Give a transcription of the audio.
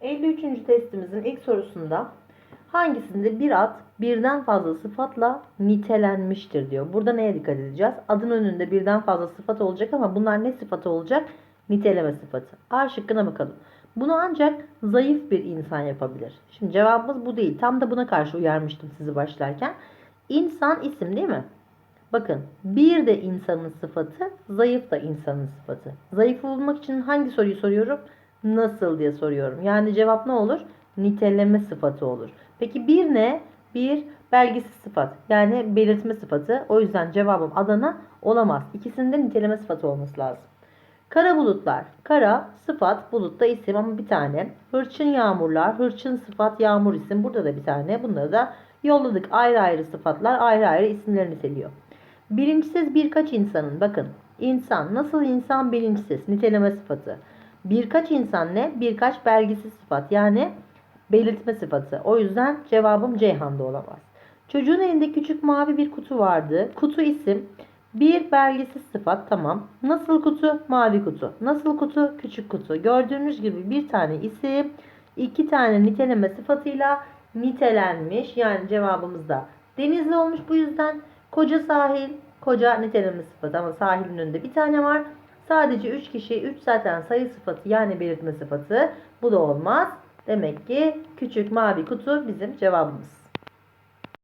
53. testimizin ilk sorusunda hangisinde bir ad birden fazla sıfatla nitelenmiştir diyor. Burada neye dikkat edeceğiz? Adın önünde birden fazla sıfat olacak ama bunlar ne sıfatı olacak? Niteleme sıfatı. A şıkkına bakalım. Bunu ancak zayıf bir insan yapabilir. Şimdi cevabımız bu değil. Tam da buna karşı uyarmıştım sizi başlarken. İnsan isim değil mi? Bakın bir de insanın sıfatı, zayıf da insanın sıfatı. Zayıf bulmak için hangi soruyu soruyorum? Nasıl diye soruyorum. Yani cevap ne olur? Niteleme sıfatı olur. Peki bir ne? Bir belgisiz sıfat. Yani belirtme sıfatı. O yüzden cevabım Adana olamaz. İkisinde niteleme sıfatı olması lazım. Kara bulutlar. Kara sıfat, bulut da isim ama bir tane. Hırçın yağmurlar. Hırçın sıfat, yağmur isim. Burada da bir tane. Bunları da yolladık. Ayrı ayrı sıfatlar ayrı ayrı isimler niteliyor. Bilinçsiz birkaç insanın bakın insan nasıl insan bilinçsiz niteleme sıfatı. Birkaç insan ne? Birkaç belgisiz sıfat yani belirtme sıfatı. O yüzden cevabım Ceyhan'da olamaz. Çocuğun elinde küçük mavi bir kutu vardı. Kutu isim. Bir belgisiz sıfat tamam. Nasıl kutu? Mavi kutu. Nasıl kutu? Küçük kutu. Gördüğünüz gibi bir tane isim, iki tane niteleme sıfatıyla nitelenmiş. Yani cevabımız da denizli olmuş bu yüzden. Koca sahil, koca niteleme sıfatı ama sahilin önünde bir tane var. Sadece 3 kişi, 3 zaten sayı sıfatı yani belirtme sıfatı. Bu da olmaz. Demek ki küçük mavi kutu bizim cevabımız.